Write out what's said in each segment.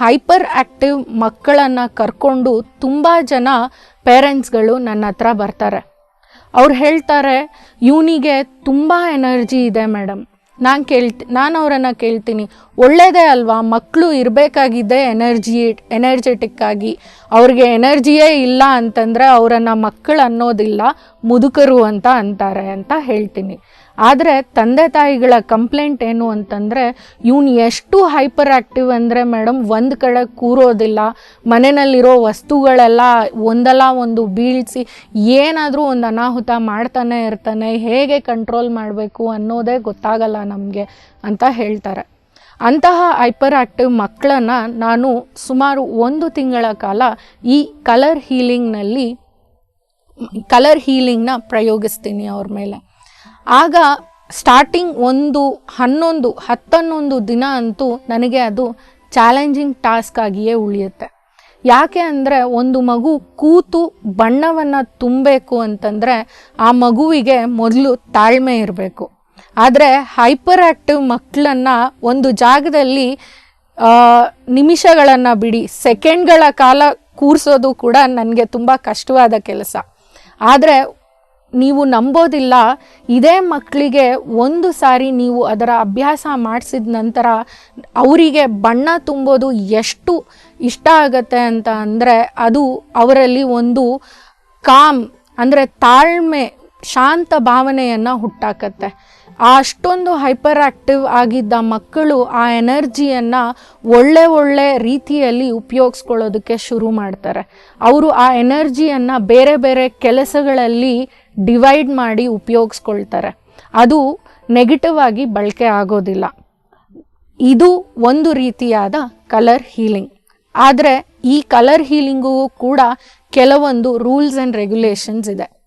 Hyper active ಮಕ್ಕಳನ್ನು ಕರ್ಕೊಂಡು ತುಂಬ ಜನ ಪೇರೆಂಟ್ಸ್ಗಳು ನನ್ನ ಹತ್ರ ಬರ್ತಾರೆ. ಅವ್ರು ಹೇಳ್ತಾರೆ, ಇವನಿಗೆ ತುಂಬ ಎನರ್ಜಿ ಇದೆ ಮೇಡಮ್ ನಾನು ಕೇಳ್ತಿ, ನಾನು ಅವರನ್ನು ಕೇಳ್ತೀನಿ. ಒಳ್ಳೆಯದೇ ಅಲ್ವಾ? ಮಕ್ಕಳು ಇರಬೇಕಾಗಿದ್ದೆ ಎನರ್ಜಿ ಎನರ್ಜೆಟಿಕ್ ಆಗಿ ಅವ್ರಿಗೆ ಎನರ್ಜಿಯೇ ಇಲ್ಲ ಅಂತಂದರೆ ಅವರನ್ನು ಮಕ್ಕಳು ಅನ್ನೋದಿಲ್ಲ ಮುದುಕರು ಅಂತ ಅಂತಾರೆ ಅಂತ ಹೇಳ್ತೀನಿ. ಆದರೆ ತಂದೆ ತಾಯಿಗಳ ಕಂಪ್ಲೇಂಟ್ ಏನು ಅಂತಂದರೆ, ಇವನು ಎಷ್ಟು ಹೈಪರ್ ಆ್ಯಕ್ಟಿವ್ ಅಂದರೆ ಮೇಡಮ್, ಒಂದು ಕಡೆ ಕೂರೋದಿಲ್ಲ ಮನೆಯಲ್ಲಿರೋ ವಸ್ತುಗಳೆಲ್ಲ ಒಂದಲ್ಲ ಒಂದು ಬೀಳಿಸಿ ಏನಾದರೂ ಒಂದು ಅನಾಹುತ ಮಾಡ್ತಾನೆ ಇರ್ತಾನೆ, ಹೇಗೆ ಕಂಟ್ರೋಲ್ ಮಾಡಬೇಕು ಅನ್ನೋದೇ ಗೊತ್ತಾಗಲ್ಲ ನಮಗೆ ಅಂತ ಹೇಳ್ತಾರೆ. ಅಂತಹ ಹೈಪರ್ ಆ್ಯಕ್ಟಿವ್ ಮಕ್ಕಳನ್ನು ನಾನು ಸುಮಾರು ಒಂದು ತಿಂಗಳ ಕಾಲ ಈ ಕಲರ್ ಹೀಲಿಂಗ್ನಲ್ಲಿ ಕಲರ್ ಹೀಲಿಂಗ್ನ ಪ್ರಯೋಗಿಸ್ತೀನಿ ಅವ್ರ ಮೇಲೆ. ಆಗ ಸ್ಟಾರ್ಟಿಂಗ್ ಒಂದು, ಹನ್ನೊಂದು, ಹತ್ತನ್ನೊಂದು ದಿನ ಅಂತೂ ನನಗೆ ಅದು ಚಾಲೆಂಜಿಂಗ್ ಟಾಸ್ಕ್ ಆಗಿಯೇ ಉಳಿಯುತ್ತೆ. ಯಾಕೆ ಅಂದರೆ ಒಂದು ಮಗು ಕೂತು ಬಣ್ಣವನ್ನು ತುಂಬಬೇಕು ಅಂತಂದರೆ ಆ ಮಗುವಿಗೆ ಮೊದಲು ತಾಳ್ಮೆ ಇರಬೇಕು. ಆದರೆ ಹೈಪರ್ ಆ್ಯಕ್ಟಿವ್ ಮಕ್ಕಳನ್ನು ಒಂದು ಜಾಗದಲ್ಲಿ ನಿಮಿಷಗಳನ್ನು ಬಿಡಿ ಸೆಕೆಂಡ್ಗಳ ಕಾಲ ಕೂರಿಸೋದು ಕೂಡ ನನಗೆ ತುಂಬ ಕಷ್ಟವಾದ ಕೆಲಸ. ಆದರೆ ನೀವು ನಂಬೋದಿಲ್ಲ, ಇದೇ ಮಕ್ಕಳಿಗೆ ಒಂದು ಸಾರಿ ನೀವು ಅದರ ಅಭ್ಯಾಸ ಮಾಡಿಸಿದ ನಂತರ ಅವರಿಗೆ ಬಣ್ಣ ತುಂಬೋದು ಎಷ್ಟು ಇಷ್ಟ ಆಗತ್ತೆ ಅಂತ ಅಂದರೆ ಅದು ಅವರಲ್ಲಿ ಒಂದು ಕಾಮ್ ಅಂದರೆ ತಾಳ್ಮೆ, ಶಾಂತ ಭಾವನೆಯನ್ನು ಹುಟ್ಟಾಕತ್ತೆ. ಅಷ್ಟೊಂದು ಹೈಪರ್ ಆ್ಯಕ್ಟಿವ್ ಆಗಿದ್ದ ಮಕ್ಕಳು ಆ ಎನರ್ಜಿಯನ್ನು ಒಳ್ಳೆ ಒಳ್ಳೆ ರೀತಿಯಲ್ಲಿ ಉಪಯೋಗಿಸ್ಕೊಳ್ಳೋದಕ್ಕೆ ಶುರು ಮಾಡ್ತಾರೆ. ಅವರು ಆ ಎನರ್ಜಿಯನ್ನು ಬೇರೆ ಬೇರೆ ಕೆಲಸಗಳಲ್ಲಿ ಡಿವೈಡ್ ಮಾಡಿ ಉಪಯೋಗಿಸ್ಕೊಳ್ತಾರೆ. ಅದು ನೆಗೆಟಿವ್ ಆಗಿ ಬಳಕೆ ಆಗೋದಿಲ್ಲ. ಇದು ಒಂದು ರೀತಿಯಾದ ಕಲರ್ ಹೀಲಿಂಗ್. ಆದರೆ ಈ ಕಲರ್ ಹೀಲಿಂಗು ಕೂಡ ಕೆಲವೊಂದು ರೂಲ್ಸ್ ಆ್ಯಂಡ್ ರೆಗ್ಯುಲೇಷನ್ಸ್ ಇದೆ.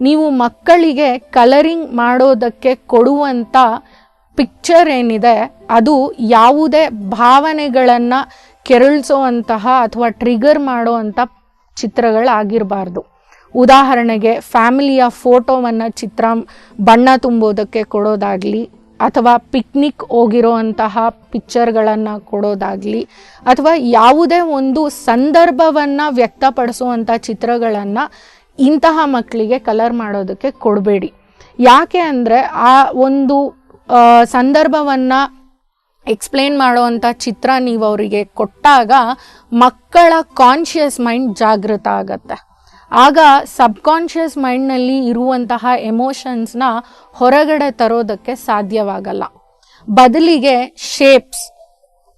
ನೀವು ಮಕ್ಕಳಿಗೆ ಕಲರಿಂಗ್ ಮಾಡೋದಕ್ಕೆ ಕೊಡುವಂಥ ಪಿಕ್ಚರ್ ಏನಿದೆ, ಅದು ಯಾವುದೇ ಭಾವನೆಗಳನ್ನು ಕೆರಳಿಸೋವಂತಹ ಅಥವಾ ಟ್ರಿಗರ್ ಮಾಡೋವಂಥ ಚಿತ್ರಗಳಾಗಿರಬಾರ್ದು. ಉದಾಹರಣೆಗೆ ಫ್ಯಾಮಿಲಿಯ ಫೋಟೋವನ್ನು ಚಿತ್ರ, ಬಣ್ಣ ತುಂಬೋದಕ್ಕೆ ಕೊಡೋದಾಗಲಿ, ಅಥವಾ ಪಿಕ್ನಿಕ್ ಹೋಗಿರೋವಂತಹ ಪಿಕ್ಚರ್ಗಳನ್ನು ಕೊಡೋದಾಗಲಿ, ಅಥವಾ ಯಾವುದೇ ಒಂದು ಸಂದರ್ಭವನ್ನು ವ್ಯಕ್ತಪಡಿಸುವಂಥ ಚಿತ್ರಗಳನ್ನು ಇಂತಹ ಮಕ್ಕಳಿಗೆ ಕಲರ್ ಮಾಡೋದಕ್ಕೆ ಕೊಡಬೇಡಿ. ಯಾಕೆ ಅಂದರೆ ಆ ಒಂದು ಸಂದರ್ಭವನ್ನು ಎಕ್ಸ್ಪ್ಲೇನ್ ಮಾಡುವಂಥ ಚಿತ್ರ ನೀವು ಅವರಿಗೆ ಕೊಟ್ಟಾಗ ಮಕ್ಕಳ ಕಾನ್ಷಿಯಸ್ ಮೈಂಡ್ ಜಾಗೃತ ಆಗತ್ತೆ. ಆಗ ಸಬ್ಕಾನ್ಷಿಯಸ್ ಮೈಂಡ್ನಲ್ಲಿ ಇರುವಂತಹ ಎಮೋಷನ್ಸ್ನ ಹೊರಗಡೆ ತರೋದಕ್ಕೆ ಸಾಧ್ಯವಾಗಲ್ಲ. ಬದಲಿಗೆ ಶೇಪ್ಸ್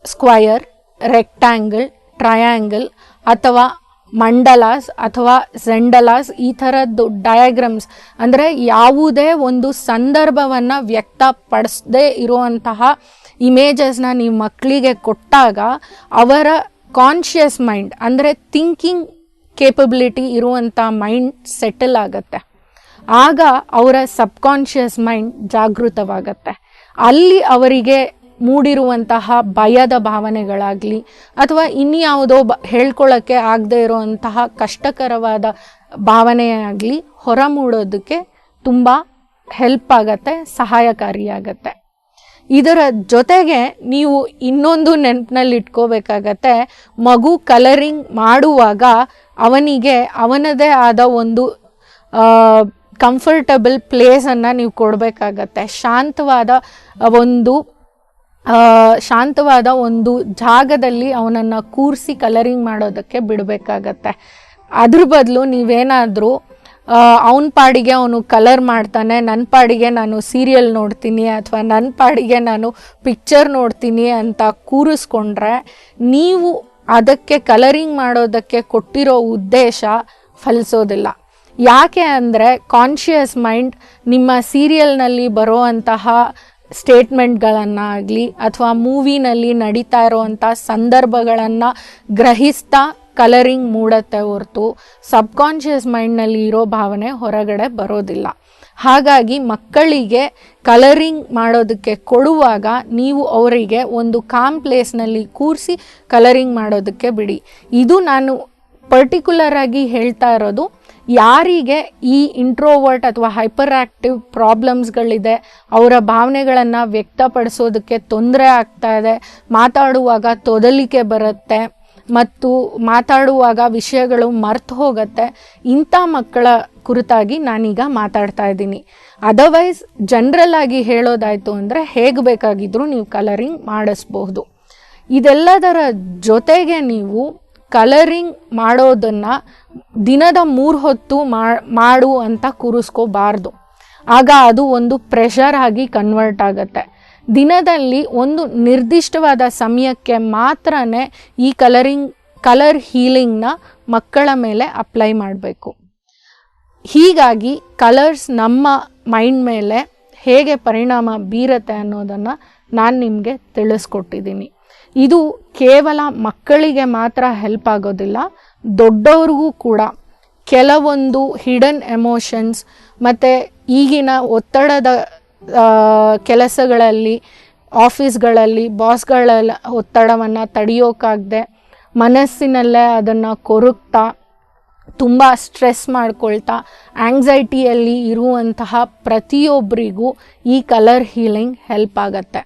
ಸ್ಕ್ವಯರ್ ರೆಕ್ಟ್ಯಾಂಗಲ್ ಟ್ರಯಾಂಗಲ್ ಅಥವಾ ಮಂಡಲಾಸ್ ಅಥವಾ ಸೆಂಡಲಾಸ್ ಈ ಥರದ್ದು ಡಯಾಗ್ರಾಮ್ಸ್ ಅಂದರೆ ಯಾವುದೇ ಒಂದು ಸಂದರ್ಭವನ್ನು ವ್ಯಕ್ತಪಡಿಸದೇ ಇರುವಂತಹ ಇಮೇಜಸ್ನ ನೀವು ಮಕ್ಕಳಿಗೆ ಕೊಟ್ಟಾಗ ಅವರ ಕಾನ್ಷಿಯಸ್ ಮೈಂಡ್ ಅಂದರೆ ಥಿಂಕಿಂಗ್ ಕೇಪಬಿಲಿಟಿ ಇರುವಂಥ ಮೈಂಡ್ ಸೆಟಲ್ ಆಗುತ್ತೆ. ಆಗ ಅವರ ಸಬ್ಕಾನ್ಷಿಯಸ್ ಮೈಂಡ್ ಜಾಗೃತವಾಗತ್ತೆ. ಅಲ್ಲಿ ಅವರಿಗೆ ಮೂಡಿರುವಂತಹ ಭಯದ ಭಾವನೆಗಳಾಗಲಿ ಅಥವಾ ಇನ್ಯಾವುದೋ ಬ ಹೇಳ್ಕೊಳ್ಳೋಕ್ಕೆ ಆಗದೆ ಇರುವಂತಹ ಕಷ್ಟಕರವಾದ ಭಾವನೆಯಾಗಲಿ ಹೊರಮೂಡೋದಕ್ಕೆ ತುಂಬ ಹೆಲ್ಪ್ ಆಗತ್ತೆ, ಸಹಾಯಕಾರಿಯಾಗತ್ತೆ. ಇದರ ಜೊತೆಗೆ ನೀವು ಇನ್ನೊಂದು ನೆನಪಿನಲ್ಲಿ ಇಟ್ಕೋಬೇಕಾಗತ್ತೆ ಮಗು ಕಲರಿಂಗ್ ಮಾಡುವಾಗ ಅವನಿಗೆ ಅವನದೇ ಆದ ಒಂದು ಕಂಫರ್ಟಬಲ್ ಪ್ಲೇಸನ್ನು ನೀವು ಕೊಡಬೇಕಾಗತ್ತೆ. ಶಾಂತವಾದ ಒಂದು ಶಾಂತವಾದ ಒಂದು ಜಾಗದಲ್ಲಿ ಅವನನ್ನು ಕೂರಿಸಿ ಕಲರಿಂಗ್ ಮಾಡೋದಕ್ಕೆ ಬಿಡಬೇಕಾಗತ್ತೆ. ಅದ್ರ ಬದಲು ನೀವೇನಾದರೂ ಅವನ ಪಾಡಿಗೆ ಅವನು ಕಲರ್ ಮಾಡ್ತಾನೆ ನನ್ನ ಪಾಡಿಗೆ ನಾನು ಸೀರಿಯಲ್ ನೋಡ್ತೀನಿ ಅಥವಾ ನನ್ನ ಪಾಡಿಗೆ ನಾನು ಪಿಕ್ಚರ್ ನೋಡ್ತೀನಿ ಅಂತ ಕೂರಿಸ್ಕೊಂಡ್ರೆ ನೀವು ಅದಕ್ಕೆ ಕಲರಿಂಗ್ ಮಾಡೋದಕ್ಕೆ ಕೊಟ್ಟಿರೋ ಉದ್ದೇಶ ಫಲಿಸೋದಿಲ್ಲ. ಯಾಕೆ ಅಂದರೆ ಕಾನ್ಷಿಯಸ್ ಮೈಂಡ್ ನಿಮ್ಮ ಸೀರಿಯಲ್ನಲ್ಲಿ ಬರೋವಂತಹ ಸ್ಟೇಟ್ಮೆಂಟ್ಗಳನ್ನಾಗಲಿ ಅಥವಾ ಮೂವಿನಲ್ಲಿ ನಡೀತಾ ಇರೋವಂಥ ಸಂದರ್ಭಗಳನ್ನು ಗ್ರಹಿಸ್ತಾ ಕಲರಿಂಗ್ ಮೂಡತ್ತೆ ಹೊರತು ಸಬ್ಕಾನ್ಷಿಯಸ್ ಮೈಂಡ್ನಲ್ಲಿ ಇರೋ ಭಾವನೆ ಹೊರಗಡೆ ಬರೋದಿಲ್ಲ. ಹಾಗಾಗಿ ಮಕ್ಕಳಿಗೆ ಕಲರಿಂಗ್ ಮಾಡೋದಕ್ಕೆ ಕೊಡುವಾಗ ನೀವು ಅವರಿಗೆ ಒಂದು ಕಾಮ್ ಪ್ಲೇಸ್ನಲ್ಲಿ ಕೂರಿಸಿ ಕಲರಿಂಗ್ ಮಾಡೋದಕ್ಕೆ ಬಿಡಿ. ಇದು ನಾನು ಪರ್ಟಿಕ್ಯುಲರ್ ಆಗಿ ಹೇಳ್ತಾ ಇರೋದು ಯಾರಿಗೆ ಈ ಇಂಟ್ರೋವರ್ಟ್ ಅಥವಾ ಹೈಪರ್ ಆ್ಯಕ್ಟಿವ್ ಪ್ರಾಬ್ಲಮ್ಸ್ಗಳಿದೆ ಅವರ ಭಾವನೆಗಳನ್ನು ವ್ಯಕ್ತಪಡಿಸೋದಕ್ಕೆ ತೊಂದರೆ ಆಗ್ತಾ ಇದೆ, ಮಾತಾಡುವಾಗ ತೊದಲಿಕೆ ಬರುತ್ತೆ, ಮತ್ತು ಮಾತಾಡುವಾಗ ವಿಷಯಗಳು ಮರ್ತು ಹೋಗುತ್ತೆ, ಇಂಥ ಮಕ್ಕಳ ಕುರಿತಾಗಿ ನಾನೀಗ ಮಾತಾಡ್ತಾ ಇದ್ದೀನಿ. ಅದರ್ವೈಸ್ ಜನರಲ್ ಆಗಿ ಹೇಳೋದಾಯಿತು ಅಂದರೆ ಹೇಗೆ ಬೇಕಾಗಿದ್ದರೂ ನೀವು ಕಲರಿಂಗ್ ಮಾಡಿಸ್ಬಹುದು. ಇದೆಲ್ಲದರ ಜೊತೆಗೆ ನೀವು ಕಲರಿಂಗ್ ಮಾಡೋದನ್ನು ದಿನದ ಮೂರು ಹೊತ್ತು ಮಾಡು ಅಂತ ಕೂರಿಸ್ಕೋಬಾರ್ದು. ಆಗ ಅದು ಒಂದು ಪ್ರೆಷರ್ ಆಗಿ ಕನ್ವರ್ಟ್ ಆಗುತ್ತೆ. ದಿನದಲ್ಲಿ ಒಂದು ನಿರ್ದಿಷ್ಟವಾದ ಸಮಯಕ್ಕೆ ಮಾತ್ರ ಈ ಕಲರಿಂಗ್ ಕಲರ್ ಹೀಲಿಂಗ್ನ ಮಕ್ಕಳ ಮೇಲೆ ಅಪ್ಲೈ ಮಾಡಬೇಕು. ಹೀಗಾಗಿ ಕಲರ್ಸ್ ನಮ್ಮ ಮೈಂಡ್ ಮೇಲೆ ಹೇಗೆ ಪರಿಣಾಮ ಬೀರತ್ತೆ ಅನ್ನೋದನ್ನು ನಾನು ನಿಮಗೆ ತಿಳಿಸ್ಕೊಟ್ಟಿದ್ದೀನಿ ಇದು ಕೇವಲ ಮಕ್ಕಳಿಗೆ ಮಾತ್ರ ಹೆಲ್ಪ್ ಆಗೋದಿಲ್ಲ, ದೊಡ್ಡವ್ರಿಗೂ ಕೂಡ. ಕೆಲವೊಂದು ಹಿಡನ್ ಎಮೋಷನ್ಸ್ ಮತ್ತು ಈಗಿನ ಒತ್ತಡದ ಕೆಲಸಗಳಲ್ಲಿ ಆಫೀಸ್ಗಳಲ್ಲಿ ಬಾಸ್ಗಳ ಒತ್ತಡವನ್ನು ತಡೆಯೋಕ್ಕಾಗದೆ ಮನಸ್ಸಿನಲ್ಲೇ ಅದನ್ನು ಕೊರಗ್ತಾ, ತುಂಬ ಸ್ಟ್ರೆಸ್ ಮಾಡ್ಕೊಳ್ತಾ ಆಂಗ್ಸೈಟಿಯಲ್ಲಿ ಇರುವಂತಹ ಪ್ರತಿಯೊಬ್ಬರಿಗೂ ಈ ಕಲರ್ ಹೀಲಿಂಗ್ ಹೆಲ್ಪ್ ಆಗತ್ತೆ.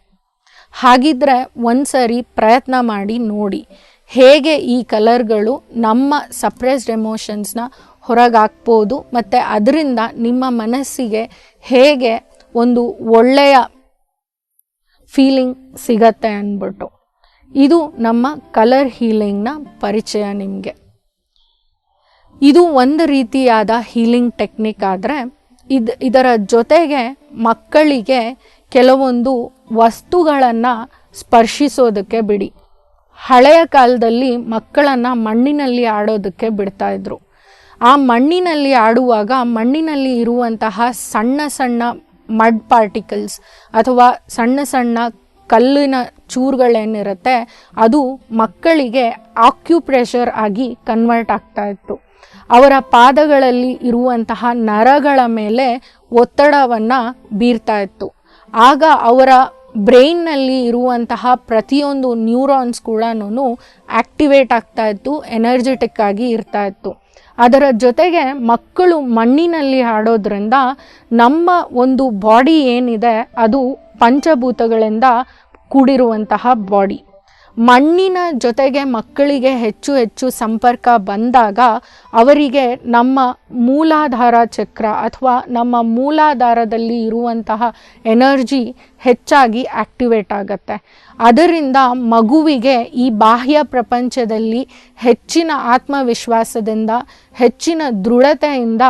ಹಾಗಿದ್ರೆ ಒಂದ್ಸರಿ ಪ್ರಯತ್ನ ಮಾಡಿ ನೋಡಿ ಹೇಗೆ ಈ ಕಲರ್ಗಳು ನಮ್ಮ ಸಪ್ರೆಸ್ಡ್ ಎಮೋಷನ್ಸ್ನ ಹೊರಗಾಕ್ಬೋದು ಮತ್ತು ಅದರಿಂದ ನಿಮ್ಮ ಮನಸ್ಸಿಗೆ ಹೇಗೆ ಒಂದು ಒಳ್ಳೆಯ ಫೀಲಿಂಗ್ ಸಿಗತ್ತೆ ಅಂದ್ಬಿಟ್ಟು. ಇದು ನಮ್ಮ ಕಲರ್ ಹೀಲಿಂಗ್ನ ಪರಿಚಯ ನಿಮಗೆ. ಇದು ಒಂದು ರೀತಿಯಾದ ಹೀಲಿಂಗ್ ಟೆಕ್ನಿಕ್ ಆದರೆ ಇದು ಇದರ ಜೊತೆಗೆ ಮಕ್ಕಳಿಗೆ ಕೆಲವೊಂದು ವಸ್ತುಗಳನ್ನು ಸ್ಪರ್ಶಿಸೋದಕ್ಕೆ ಬಿಡಿ. ಹಳೆಯ ಕಾಲದಲ್ಲಿ ಮಕ್ಕಳನ್ನು ಮಣ್ಣಿನಲ್ಲಿ ಆಡೋದಕ್ಕೆ ಬಿಡ್ತಾ ಇದ್ರು. ಆ ಮಣ್ಣಿನಲ್ಲಿ ಆಡುವಾಗ ಮಣ್ಣಿನಲ್ಲಿ ಇರುವಂತಹ ಸಣ್ಣ ಸಣ್ಣ ಮಡ್ ಪಾರ್ಟಿಕಲ್ಸ್ ಅಥವಾ ಸಣ್ಣ ಸಣ್ಣ ಕಲ್ಲಿನ ಚೂರುಗಳೇನಿರುತ್ತೆ, ಅದು ಮಕ್ಕಳಿಗೆ ಆಕ್ಯುಪ್ರೆಷರ್ ಆಗಿ ಕನ್ವರ್ಟ್ ಆಗ್ತಾ ಇತ್ತು. ಅವರ ಪಾದಗಳಲ್ಲಿ ಇರುವಂತಹ ನರಗಳ ಮೇಲೆ ಒತ್ತಡವನ್ನು ಬೀರ್ತಾ ಇತ್ತು. ಆಗ ಅವರ ಬ್ರೈನ್ನಲ್ಲಿ ಇರುವಂತಹ ಪ್ರತಿಯೊಂದು ನ್ಯೂರಾನ್ಸ್ ಕೂಡ ಆಕ್ಟಿವೇಟ್ ಆಗ್ತಾ ಇತ್ತು ಎನರ್ಜೆಟಿಕ್ ಆಗಿ ಇರ್ತಾ ಇತ್ತು. ಅದರ ಜೊತೆಗೆ ಮಕ್ಕಳು ಮಣ್ಣಿನಲ್ಲಿ ಆಡೋದ್ರಿಂದ ನಮ್ಮ ಒಂದು ಬಾಡಿ ಏನಿದೆ ಅದು ಪಂಚಭೂತಗಳಿಂದ ಕೂಡಿರುವಂತಹ ಬಾಡಿ ಮಣ್ಣಿನ ಜೊತೆಗೆ ಮಕ್ಕಳಿಗೆ ಹೆಚ್ಚು ಹೆಚ್ಚು ಸಂಪರ್ಕ ಬಂದಾಗ ಅವರಿಗೆ ನಮ್ಮ ಮೂಲಾಧಾರ ಚಕ್ರ ಅಥವಾ ನಮ್ಮ ಮೂಲಾಧಾರದಲ್ಲಿ ಇರುವಂತಹ ಎನರ್ಜಿ ಹೆಚ್ಚಾಗಿ ಆಕ್ಟಿವೇಟ್ ಆಗುತ್ತೆ. ಅದರಿಂದ ಮಗುವಿಗೆ ಈ ಬಾಹ್ಯ ಪ್ರಪಂಚದಲ್ಲಿ ಹೆಚ್ಚಿನ ಆತ್ಮವಿಶ್ವಾಸದಿಂದ, ಹೆಚ್ಚಿನ ದೃಢತೆಯಿಂದ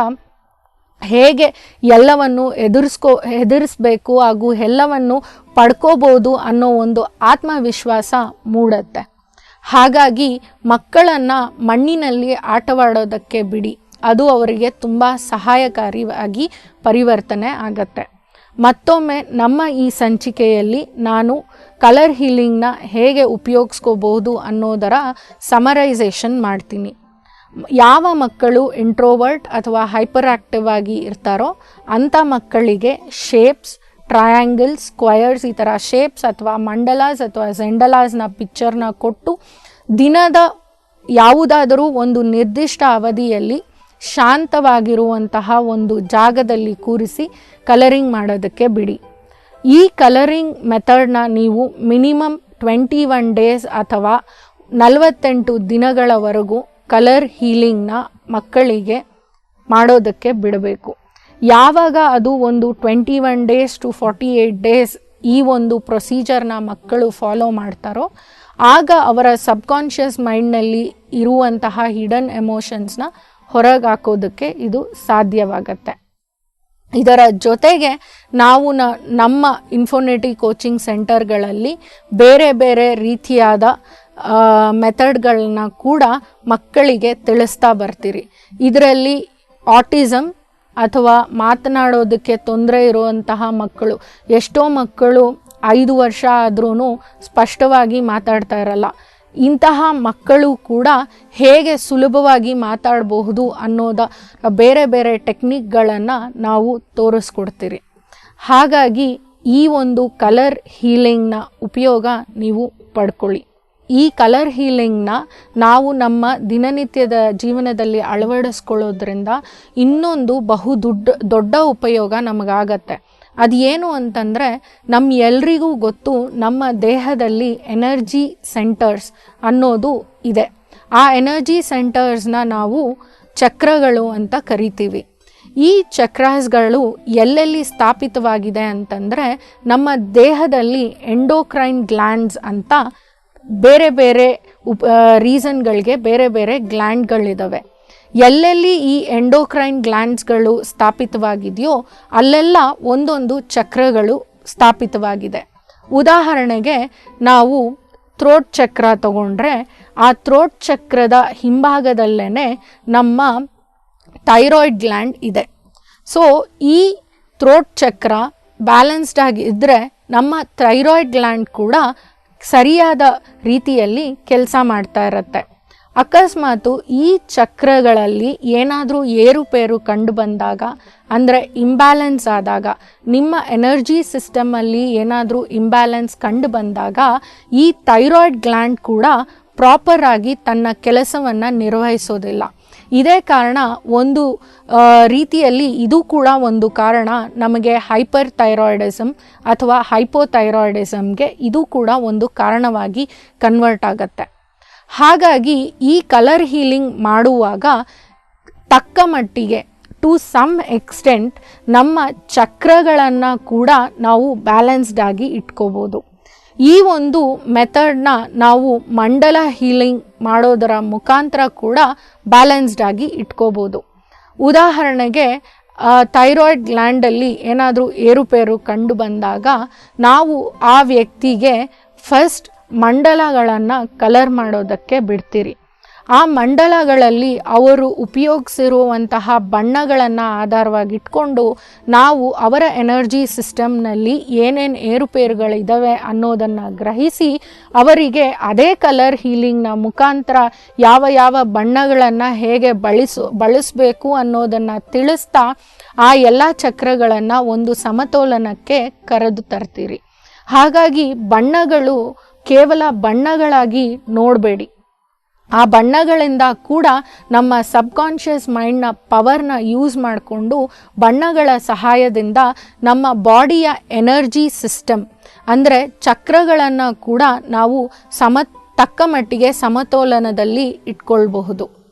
ಹೇಗೆ ಎಲ್ಲವನ್ನು ಎದುರಿಸ್ಕೋ, ಎದುರಿಸ್ಬೇಕು ಹಾಗೂ ಎಲ್ಲವನ್ನು ಪಡ್ಕೋಬೋದು ಅನ್ನೋ ಒಂದು ಆತ್ಮವಿಶ್ವಾಸ ಮೂಡತ್ತೆ. ಹಾಗಾಗಿ ಮಕ್ಕಳನ್ನು ಮಣ್ಣಿನಲ್ಲಿ ಆಟವಾಡೋದಕ್ಕೆ ಬಿಡಿ. ಅದು ಅವರಿಗೆ ತುಂಬ ಸಹಾಯಕಾರಿಯಾಗಿ ಪರಿವರ್ತನೆ ಆಗತ್ತೆ. ಮತ್ತೊಮ್ಮೆ ನಮ್ಮ ಈ ಸಂಚಿಕೆಯಲ್ಲಿ ನಾನು ಕಲರ್ ಹೀಲಿಂಗ್ನ ಹೇಗೆ ಉಪಯೋಗಿಸ್ಕೋಬಹುದು ಅನ್ನೋದರ ಸಮರೈಸೇಷನ್ ಮಾಡ್ತೀನಿ. ಯಾವ ಮಕ್ಕಳು ಇಂಟ್ರೋವರ್ಟ್ ಅಥವಾ ಹೈಪರ್ ಆಕ್ಟಿವ್ ಆಗಿ ಇರ್ತಾರೋ ಅಂಥ ಮಕ್ಕಳಿಗೆ ಶೇಪ್ಸ್ ಟ್ರಯಾಂಗಲ್ಸ್ ಸ್ಕ್ವಯರ್ಸ್ ಈ ಥರ ಶೇಪ್ಸ್ ಅಥವಾ ಮಂಡಲಾಸ್ ಅಥವಾ ಝೆಂಡಲಾಸ್ನ ಪಿಕ್ಚರ್ನ ಕೊಟ್ಟು ದಿನದ ಯಾವುದಾದರೂ ಒಂದು ನಿರ್ದಿಷ್ಟ ಅವಧಿಯಲ್ಲಿ ಶಾಂತವಾಗಿರುವಂತಹ ಒಂದು ಜಾಗದಲ್ಲಿ ಕೂರಿಸಿ ಕಲರಿಂಗ್ ಮಾಡೋದಕ್ಕೆ ಬಿಡಿ. ಈ ಕಲರಿಂಗ್ ಮೆಥಡ್ನ ನೀವು ಮಿನಿಮಮ್ ಟ್ವೆಂಟಿ ಒನ್ ಡೇಸ್ ಅಥವಾ ನಲವತ್ತೆಂಟು ದಿನಗಳವರೆಗೂ ಕಲರ್ ಹೀಲಿಂಗ್ನ ಮಕ್ಕಳಿಗೆ ಮಾಡೋದಕ್ಕೆ ಬಿಡಬೇಕು. ಯಾವಾಗ ಅದು ಒಂದು twenty one days to forty eight days ಈ ಒಂದು ಪ್ರೊಸೀಜರ್ನ ಮಕ್ಕಳು ಫಾಲೋ ಮಾಡ್ತಾರೋ, ಆಗ ಅವರ ಸಬ್ಕಾನ್ಷಿಯಸ್ ಮೈಂಡ್ನಲ್ಲಿ ಇರುವಂತಹ ಹಿಡನ್ ಎಮೋಷನ್ಸ್ನ ಹೊರಗೆ ಹಾಕೋದಕ್ಕೆ ಇದು ಸಾಧ್ಯವಾಗತ್ತೆ. ಇದರ ಜೊತೆಗೆ ನಾವು ನಮ್ಮ ಇನ್ಫೋನೆಟಿ ಕೋಚಿಂಗ್ ಸೆಂಟರ್ಗಳಲ್ಲಿ ಬೇರೆ ಬೇರೆ ರೀತಿಯಾದ ಮೆಥಡ್ಗಳನ್ನ ಕೂಡ ಮಕ್ಕಳಿಗೆ ತಿಳಿಸ್ತಾ ಬರ್ತೀರಿ. ಇದರಲ್ಲಿ ಆಟಿಸಮ್ ಅಥವಾ ಮಾತನಾಡೋದಕ್ಕೆ ತೊಂದರೆ ಇರುವಂತಹ ಮಕ್ಕಳು, ಎಷ್ಟೋ ಮಕ್ಕಳು ಐದು ವರ್ಷ ಆದ್ರೂ ಸ್ಪಷ್ಟವಾಗಿ ಮಾತಾಡ್ತಾ ಇರಲ್ಲ. ಇಂತಹ ಮಕ್ಕಳು ಕೂಡ ಹೇಗೆ ಸುಲಭವಾಗಿ ಮಾತಾಡಬಹುದು ಅನ್ನೋದ ಬೇರೆ ಬೇರೆ ಟೆಕ್ನಿಕ್ಗಳನ್ನು ನಾವು ತೋರಿಸ್ಕೊಡ್ತೀರಿ. ಹಾಗಾಗಿ ಈ ಒಂದು ಕಲರ್ ಹೀಲಿಂಗ್ನ ಉಪಯೋಗ ನೀವು ಪಡ್ಕೊಳ್ಳಿ. ಈ ಕಲರ್ ಹೀಲಿಂಗ್ನ ನಾವು ನಮ್ಮ ದಿನನಿತ್ಯದ ಜೀವನದಲ್ಲಿ ಅಳವಡಿಸ್ಕೊಳ್ಳೋದ್ರಿಂದ ಇನ್ನೊಂದು ಬಹು ದುಡ್ಡ, ದೊಡ್ಡ ಉಪಯೋಗ ನಮಗಾಗತ್ತೆ. ಅದು ಏನು ಅಂತಂದರೆ ನಮ್ಮ ಎಲ್ರಿಗೂ ಗೊತ್ತು ನಮ್ಮ ದೇಹದಲ್ಲಿ ಎನರ್ಜಿ ಸೆಂಟರ್ಸ್ ಅನ್ನೋದು ಇದೆ. ಆ ಎನರ್ಜಿ ಸೆಂಟರ್ಸ್ನ ನಾವು ಚಕ್ರಗಳು ಅಂತ ಕರಿತೀವಿ. ಈ ಚಕ್ರಾಸ್ಗಳು ಎಲ್ಲೆಲ್ಲಿ ಸ್ಥಾಪಿತವಾಗಿದೆ ಅಂತಂದರೆ ನಮ್ಮ ದೇಹದಲ್ಲಿ ಎಂಡೋಕ್ರೈನ್ ಗ್ಲ್ಯಾಂಡ್ಸ್ ಅಂತ ಬೇರೆ ಬೇರೆ ಉಪ ರೀಸನ್ಗಳಿಗೆ ಬೇರೆ ಬೇರೆ ಗ್ಲ್ಯಾಂಡ್ಗಳಿದ್ದಾವೆ ಎಲ್ಲೆಲ್ಲಿ ಈ ಎಂಡೋಕ್ರೈನ್ ಗ್ಲ್ಯಾಂಡ್ಸ್ಗಳು ಸ್ಥಾಪಿತವಾಗಿದೆಯೋ ಅಲ್ಲೆಲ್ಲ ಒಂದೊಂದು ಚಕ್ರಗಳು ಸ್ಥಾಪಿತವಾಗಿದೆ. ಉದಾಹರಣೆಗೆ ನಾವು ಥ್ರೋಟ್ ಚಕ್ರ ತಗೊಂಡ್ರೆ ಆ ಥ್ರೋಟ್ ಚಕ್ರದ ಹಿಂಭಾಗದಲ್ಲೇ ನಮ್ಮ ಥೈರಾಯ್ಡ್ ಗ್ಲ್ಯಾಂಡ್ ಇದೆ. ಸೊ ಈ ಥ್ರೋಟ್ ಚಕ್ರ ಬ್ಯಾಲೆನ್ಸ್ಡ್ ಆಗಿ ಇದ್ದರೆ ನಮ್ಮ ಥೈರಾಯ್ಡ್ ಗ್ಲ್ಯಾಂಡ್ ಕೂಡ ಸರಿಯಾದ ರೀತಿಯಲ್ಲಿ ಕೆಲಸ ಮಾಡ್ತಾ ಇರುತ್ತೆ. ಅಕಸ್ಮಾತು ಈ ಚಕ್ರಗಳಲ್ಲಿ ಏನಾದರೂ ಏರುಪೇರು ಕಂಡು ಬಂದಾಗ ಅಂದರೆ ಇಂಬ್ಯಾಲೆನ್ಸ್ ಆದಾಗ, ನಿಮ್ಮ ಎನರ್ಜಿ ಸಿಸ್ಟಮಲ್ಲಿ ಏನಾದರೂ ಇಂಬ್ಯಾಲೆನ್ಸ್ ಕಂಡು ಬಂದಾಗ ಈ ಥೈರಾಯ್ಡ್ ಗ್ಲ್ಯಾಂಡ್ ಕೂಡ ಪ್ರಾಪರ್ ಆಗಿ ತನ್ನ ಕೆಲಸವನ್ನು ನಿರ್ವಹಿಸೋದಿಲ್ಲ. ಇದೇ ಕಾರಣ ಒಂದು ರೀತಿಯಲ್ಲಿ ಇದು ಕೂಡ ಒಂದು ಕಾರಣ ನಮಗೆ ಹೈಪರ್ ಥೈರಾಯ್ಡಿಸಮ್ ಅಥವಾ ಹೈಪೋಥೈರಾಯ್ಡಿಸಮ್ಗೆ ಇದು ಕೂಡ ಒಂದು ಕಾರಣವಾಗಿ ಕನ್ವರ್ಟ್ ಆಗುತ್ತೆ. ಹಾಗಾಗಿ ಈ ಕಲರ್ ಹೀಲಿಂಗ್ ಮಾಡುವಾಗ ತಕ್ಕ ಮಟ್ಟಿಗೆ ಟು ಸಮ್ ಎಕ್ಸ್ಟೆಂಟ್ ನಮ್ಮ ಚಕ್ರಗಳನ್ನು ಕೂಡ ನಾವು ಬ್ಯಾಲೆನ್ಸ್ಡ್ ಆಗಿ ಇಟ್ಕೋಬೋದು. ಈ ಒಂದು ಮೆಥಡ್ನ ನಾವು ಮಂಡಲ ಹೀಲಿಂಗ್ ಮಾಡೋದರ ಮುಖಾಂತರ ಕೂಡ ಬ್ಯಾಲೆನ್ಸ್ಡ್ ಆಗಿ ಇಟ್ಕೋಬೋದು. ಉದಾಹರಣೆಗೆ ಥೈರಾಯ್ಡ್ ಗ್ಲ್ಯಾಂಡಲ್ಲಿ ಏನಾದರೂ ಏರುಪೇರು ಕಂಡು ಬಂದಾಗ ನಾವು ಆ ವ್ಯಕ್ತಿಗೆ ಫಸ್ಟ್ ಮಂಡಲಗಳನ್ನು ಕಲರ್ ಮಾಡೋದಕ್ಕೆ ಬಿಡ್ತೀರಿ. ಆ ಮಂಡಲಗಳಲ್ಲಿ ಅವರು ಉಪಯೋಗಿಸಿರುವಂತಹ ಬಣ್ಣಗಳನ್ನು ಆಧಾರವಾಗಿಟ್ಕೊಂಡು ನಾವು ಅವರ ಎನರ್ಜಿ ಸಿಸ್ಟಮ್ನಲ್ಲಿ ಏನೇನು ಏರುಪೇರುಗಳಿದ್ದಾವೆ ಅನ್ನೋದನ್ನು ಗ್ರಹಿಸಿ ಅವರಿಗೆ ಅದೇ ಕಲರ್ ಹೀಲಿಂಗ್ನ ಮುಖಾಂತರ ಯಾವ ಯಾವ ಬಣ್ಣಗಳನ್ನು ಹೇಗೆ ಬಳಸು, ಬಳಸಬೇಕು ಅನ್ನೋದನ್ನು ತಿಳಿಸ್ತಾ ಆ ಎಲ್ಲ ಚಕ್ರಗಳನ್ನು ಒಂದು ಸಮತೋಲನಕ್ಕೆ ಕರೆದು ತರ್ತೀರಿ. ಹಾಗಾಗಿ ಬಣ್ಣಗಳು ಕೇವಲ ಬಣ್ಣಗಳಾಗಿ ನೋಡಬೇಡಿ. ಆ ಬಣ್ಣಗಳಿಂದ ಕೂಡ ನಮ್ಮ ಸಬ್ಕಾನ್ಷಿಯಸ್ ಮೈಂಡ್ನ ಪವರ್ನ ಯೂಸ್ ಮಾಡಿಕೊಂಡು ಬಣ್ಣಗಳ ಸಹಾಯದಿಂದ ನಮ್ಮ ಬಾಡಿಯ ಎನರ್ಜಿ ಸಿಸ್ಟಮ್, ಅಂದರೆ ಚಕ್ರಗಳನ್ನು ಕೂಡ ನಾವು ಸಮ, ತಕ್ಕ ಮಟ್ಟಿಗೆ ಸಮತೋಲನದಲ್ಲಿ ಇಟ್ಕೊಳ್ಬಹುದು.